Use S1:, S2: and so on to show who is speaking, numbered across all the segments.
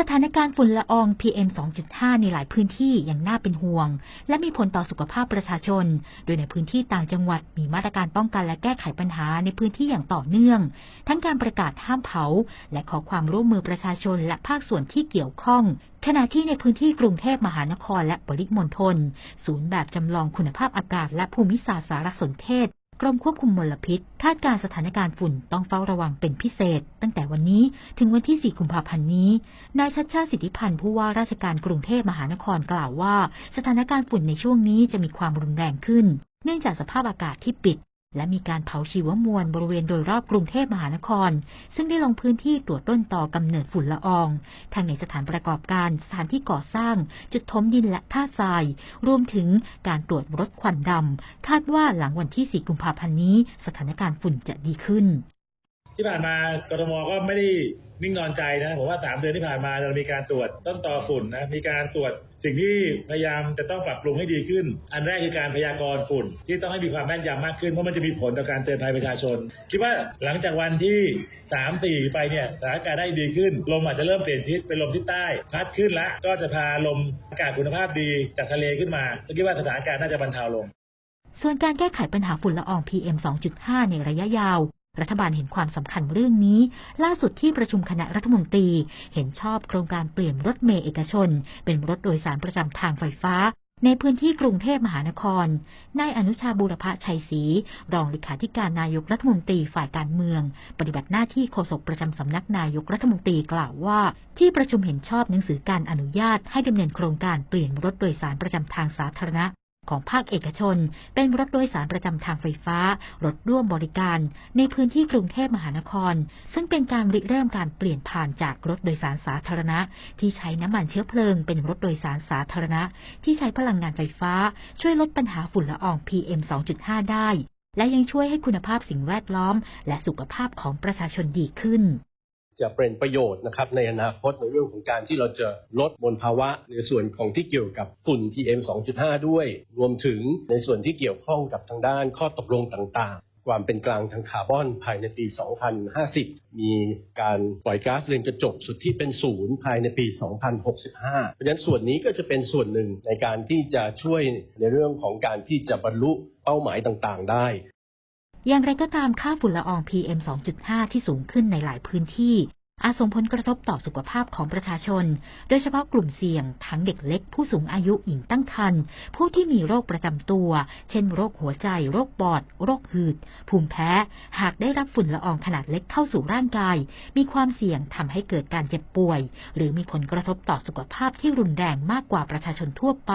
S1: สถานการณ์ฝุ่นละออง PM 2.5 ในหลายพื้นที่ยังน่าเป็นห่วง และมีผลต่อสุขภาพประชาชน โดยในพื้นที่ต่างจังหวัดมีมาตรการป้องกันและแก้ไขปัญหาในพื้นที่อย่างต่อเนื่อง ทั้งการประกาศห้ามเผา และขอความร่วมมือประชาชนและภาคส่วนที่เกี่ยวข้อง ขณะที่ในพื้นที่กรุงเทพมหานครและปริมณฑลศูนย์แบบจำลองคุณภาพอากาศและภูมิศาสตร์สารสนเทศ กรมควบคุมมลพิษ คาดการสถานการณ์ฝุ่นต้องเฝ้าระวังเป็นพิเศษ ตั้งแต่วันนี้ถึงวันที่ 4 กุมภาพันธ์นี้ นายชัดชาติสิทธิพันธ์ผู้ว่าราชการกรุงเทพมหานครกล่าวว่า สถานการณ์ฝุ่นในช่วงนี้จะมีความรุนแรงขึ้น เนื่องจากสภาพอากาศที่ปิด และมีการเผาชีวมวลบริเวณโดยรอบกรุงเทพมหานคร ซึ่งได้ลงพื้นที่ตรวจต้นต่อกำเนิดฝุ่นละอองทั้งในสถานประกอบการ สถานที่ก่อสร้าง จุดทมดินและท่าทราย รวมถึงการตรวจรถควันดำ คาดว่าหลังวันที่ 4 กุมภาพันธ์นี้ สถานการณ์ฝุ่นจะดีขึ้น
S2: ที่ผ่านมากทมก็ไม่ได้นิ่งนอนใจนะผมว่าสามเดือนที่ผ่านมาเรามีการตรวจต้นต่อฝุ่นนะมีการตรวจสิ่งที่พยายามจะต้องปรับปรุงให้ดีขึ้น อันแรกคือการพยากรณ์ฝุ่น ที่ต้องให้มีความแม่นยำมากขึ้นเพราะมันจะมีผลต่อการเตือนภัยประชาชน คิดว่าหลังจากวันที่สามสี่ไปเนี่ยสถานการณ์ได้ดีขึ้น ลมอาจจะเริ่มเปลี่ยนทิศเป็นลมทิศใต้ พัดขึ้นละก็จะพาลมอากาศคุณภาพดีจากทะเลขึ้นมาคิดว่าสถานการณ์น่าจะบรรเทาลง
S1: ส่วนการแก้ไขปัญหาฝุ่นละออง PM 2.5 ในระยะยาว รัฐบาลเห็นความสำคัญเรื่องนี้ ล่าสุดที่ประชุมคณะรัฐมนตรี เห็นชอบโครงการเปลี่ยนรถเมล์เอกชน เป็นรถโดยสารประจำทางไฟฟ้า ในพื้นที่กรุงเทพมหานคร นายอนุชาบูรพชัยศรีรองเลขาธิการนายกรัฐมนตรีฝ่ายการเมือง ปฏิบัติหน้าที่โฆษกประจำสำนักนายกรัฐมนตรีกล่าวว่า ที่ประชุมเห็นชอบหนังสือการอนุญาตให้ดำเนินโครงการเปลี่ยนรถโดยสารประจำทางสาธารณะ ของภาคเอกชน เป็นรถโดยสารประจำทางไฟฟ้า รถร่วมบริการ ในพื้นที่กรุงเทพมหานคร ซึ่งเป็นการริเริ่มการเปลี่ยนผ่านจากรถโดยสารสาธารณะ ที่ใช้น้ำมันเชื้อเพลิง เป็นรถโดยสารสาธารณะ ที่ใช้พลังงานไฟฟ้า ช่วยลดปัญหาฝุ่นละออง PM 2.5 ได้ และยังช่วยให้คุณภาพสิ่งแวดล้อม และสุขภาพของประชาชนดีขึ้น
S3: จะเป็นประโยชน์นะครับในอนาคตในเรื่องของการที่เราจะลดมลภาวะในส่วนของที่เกี่ยวกับฝุ่น PM 2.5 ด้วย รวมถึงในส่วนที่เกี่ยวข้องกับทางด้านข้อตกลงต่างๆ ความเป็นกลางทางคาร์บอนภายในปี 2050 มีการปล่อยก๊าซเรือนกระจกสุดที่เป็นศูนย์ภายในปี 2065 เพราะฉะนั้นส่วนนี้ก็จะเป็นส่วนหนึ่งในการที่จะช่วยในเรื่องของการที่จะบรรลุเป้าหมายต่างๆ ได้
S1: อย่างไรก็ตามค่าฝุ่นละออง PM 2.5 ที่สูงขึ้นในหลายพื้นที่ อาจส่งผลกระทบต่อสุขภาพของประชาชน โดยเฉพาะกลุ่มเสี่ยง ทั้งเด็กเล็ก ผู้สูงอายุหญิงตั้งครรภ์ผู้ที่มีโรคประจำตัว เช่น โรคหัวใจ โรคปอด โรคหืด ภูมิแพ้ หากได้รับฝุ่นละอองขนาดเล็กเข้าสู่ร่างกาย มีความเสี่ยงทำให้เกิดการเจ็บป่วย หรือมีผลกระทบต่อสุขภาพที่รุนแรงมากกว่าประชาชนทั่วไป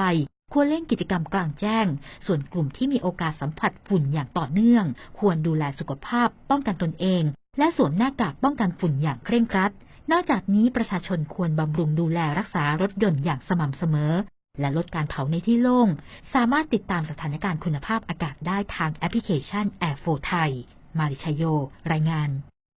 S1: ควรเล่นกิจกรรมกลางแจ้ง ส่วนกลุ่มที่มีโอกาสสัมผัสฝุ่นอย่างต่อเนื่อง ควรดูแลสุขภาพ ป้องกันตนเอง และสวมหน้ากากป้องกันฝุ่นอย่างเคร่งครัด นอกจากนี้ประชาชนควรบำรุงดูแลรักษารถยนต์อย่างสม่ำเสมอ และลดการเผาในที่โล่ง สามารถติดตามสถานการณ์คุณภาพอากาศได้ทางแอปพลิเคชัน Air 4ไทย มาริชยโย รายงาน